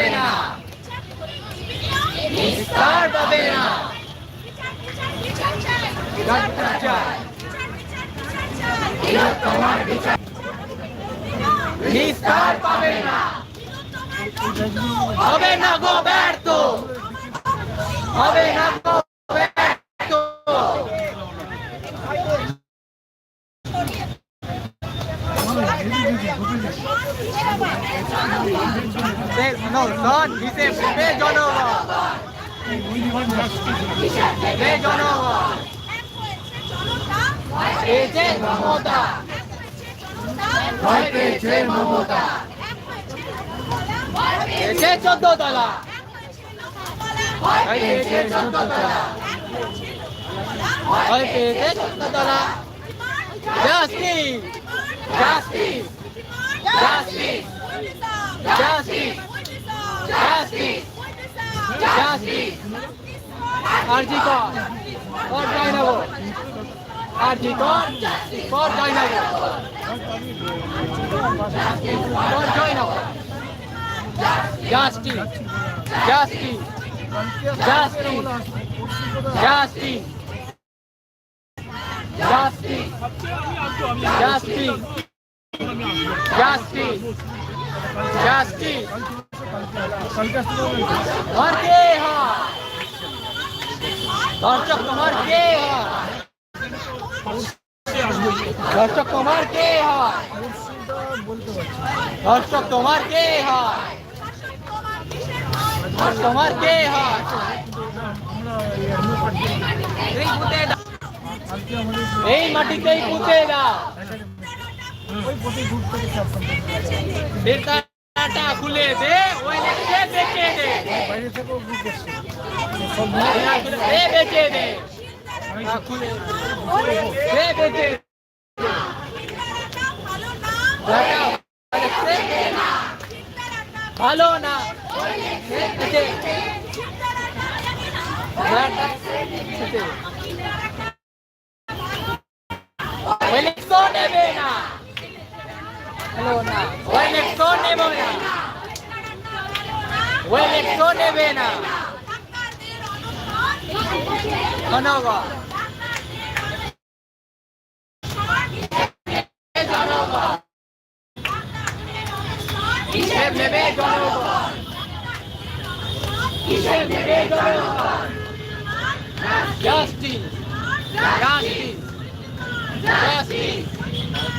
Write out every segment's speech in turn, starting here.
পাবে না। নিস্তার পাবে না। হবে না গো ব্যর্থ। হবে না গো ব্যর্থ No, son, dice, ve জনগণ বে জনগণ যে মমতা ভয় পেয়েছে মমতা যে চোদ্দ তলা ভয় পেয়েছে চোদ্দ তলা ভয় পেয়েছে চোদ্দ তলা justice Justice! Justice! Justice! Justice! Justice! R G Kar for ডাইনাবো RG Kar for ডাইনাবো for ডাইনাবো justice justice justice justice Justice. Justice. Justice. Justice. हर के हाँ। दर्शक तो कुमार के हाँ। दर्शक तो कुमार के हाँ। दर्शक तो कुमार के दर्शक कुमार के এই মাটিতেই পুঁতে দাও বেকারটা খুলে দে ওই লেখে বেচে দে। এ বেচে দে। না খুলে দে। টাকা ভালো না। বেচে হ্যালো না লেখো নেবে না। লেখো নেবে না। জনগণ। হিসেব নেবে জনগণ? হিসেব নেবে জনগণ? জাস্টিস জাস্টিস জাস্টিস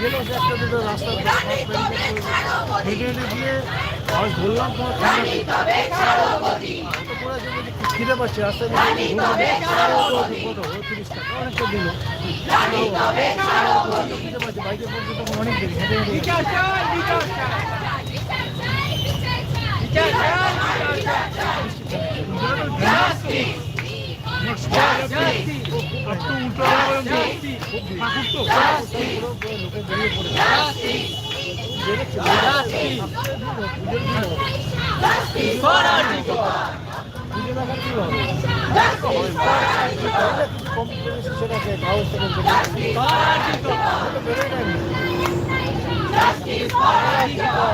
গেলেও সে একটা দুটো অনেক দেরি হেঁটে হেঁটে। Justice for Antico! Justice for Antico!